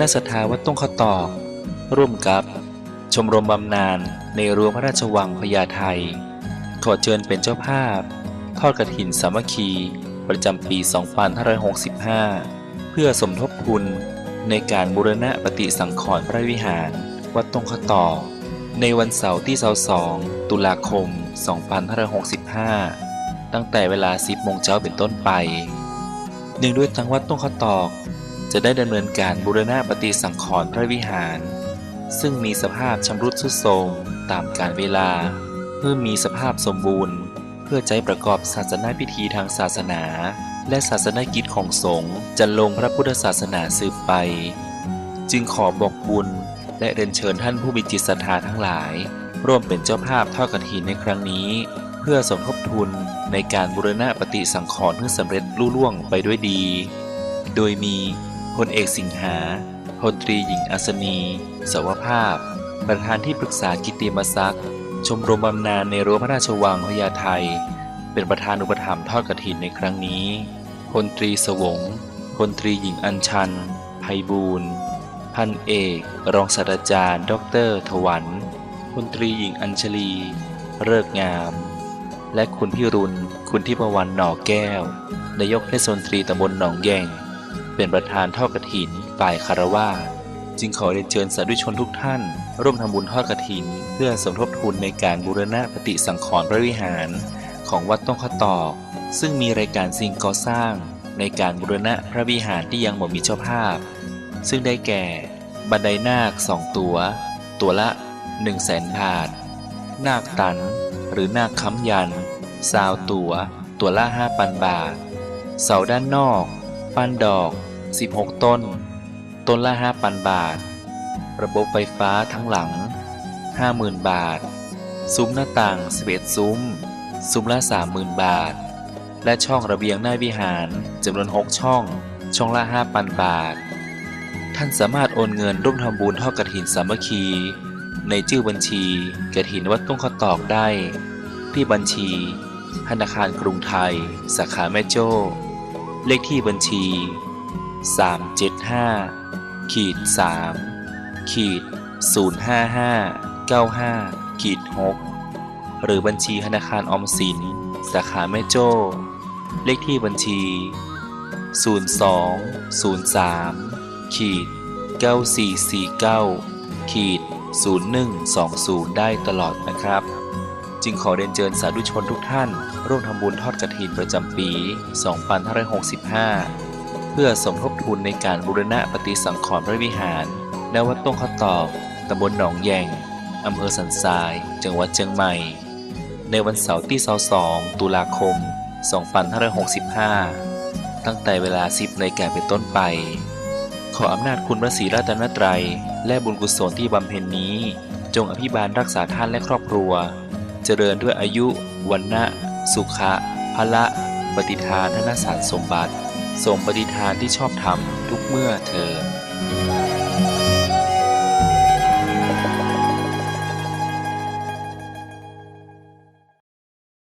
ณศรัทธาวัดต้งขะตอก ร่วมกับ ชมรมบำนาญในรั้วพระราชวังพญาไทขอเชิญเป็นเจ้าภาพ ทอดกระถินสามัคคี ประจำปี 2565 เพื่อสมทบทุนในการบูรณะปฏิสังขรณ์พระวิหาร วัดต้งขะตอกในวันเสาร์ที่22ตุลาคม 2565 ตั้งแต่เวลา 10โมงเช้าเป็นต้นไป เนื่องด้วยทางวัดต้งขะตอก จะได้ดำเนินการบูรณะปฏิสังขรณ์พระวิหาร ซึ่งมีสภาพชำรุดทรุดโทรมตามกาลเวลา เพื่อมีสภาพสมบูรณ์ เพื่อใช้ประกอบศาสนาพิธีทางศาสนา และศาสนกิจของสงฆ์จะลงพระพุทธศาสนาสืบไป จึงขอบอกบุญและเรียนเชิญท่านผู้มีจิตศรัทธาทั้งหลาย ร่วมเป็นเจ้าภาพทอดกฐินในครั้งนี้ เพื่อสมทบทุนในการบูรณะปฏิสังขรณ์ให้สำเร็จลุล่วงไปด้วยดี โดยมี ลเอกสิงหาพลตรีหญิงอัศนีสวภาพ ประธานที่ปรึกษากิติมศักดิ์ ชมรมบำนาญในรั้วพระราชวังพญาไทเป็นประธานอุปถัมภ์ทอดกฐินในครั้งนี้ พลตรีสวงพลตรีหญิงอัญชัน ไพบูลย์พันเอก รองศาสตราจารย์ดอกเตอรถวันพลตรีหญิงอัญชลีเริกงาม และคุณพิรุณ คุณทิพวรรณหน่อแก้วนายกเทศมนตรีตำบลหนองแยง เป็นประธานทอดกฐินฝ่ายคารวาจึงขอเรียนเชิญสาธุชนทุกท่าน ร่วมทำบุญทอดกฐิน เพื่อสมทบทุนในการบูรณะปฏิสังขรณ์พระวิหาร ของวัดต้องขะตอกซึ่งมีรายการสิ่งก่อสร้าง ในการบูรณะพระวิหารที่ยังบ่มีเจ้าภาพ ซึ่งได้แก่ บันไดนาคสองตัว ตัวละ 1 0 0 0 0แสนบาท นาคตัน หรือนาคค้ำยันซาวตัว ตัวละ5,000 บาท เสาด้านนอก ปั้นดอก 16 ต้น ต้นละ 5,000 บาท ระบบไฟฟ้าทั้งหลัง 50,000 บาท ซุ้มหน้าต่าง11ซุ้ม ซุ้มละ 30,000 บาท และช่องระเบียงหน้าวิหารจำนวน 6 ช่อง ช่องละ 5,000 บาท ท่านสามารถโอนเงินร่วมทำบุญทอดกฐินสามัคคี ในชื่อบัญชีกฐินวัดต้งขะตอกได้ ที่บัญชี ธนาคารกรุงไทย สาขาแม่โจ้ เลขที่บัญชี 375ขีด3ขีด055 95ขีด6หรือบัญชีธนาคารออมสิน สาขาแม่โจ้ เลขที่บัญชี 0203ขีด9449ขีด0120 ได้ตลอดนะครับ จึงขอเรียนเชิญสาธุชนทุกท่าน ร่วมทำบุญทอดกฐินประจำปี 2565 เพื่อสมทบทุนในการบูรณะปฏิสังขรณ์พระวิหารณวัดต้งขะตอกตำบลหนองแยงอำเภอสันทราย จังหวัดเชียงใหม่ ในวันเสาร์ที่ 22 ตุลาคม 2565 ตั้งแต่เวลา 10นาฬิกาเป็นต้นไป ขออำนาจคุณพระศรีรัตนตรัย และบุญกุศลที่บำเพ็ญนี้ จงอภิบาลรักษาท่านและครอบครัว เจริญด้วยอายุวันนะสุขะพละ ปฏิทานธนสารสมบัติ ทรงปฏิทานที่ชอบธรรมทุกเมื่อเธอ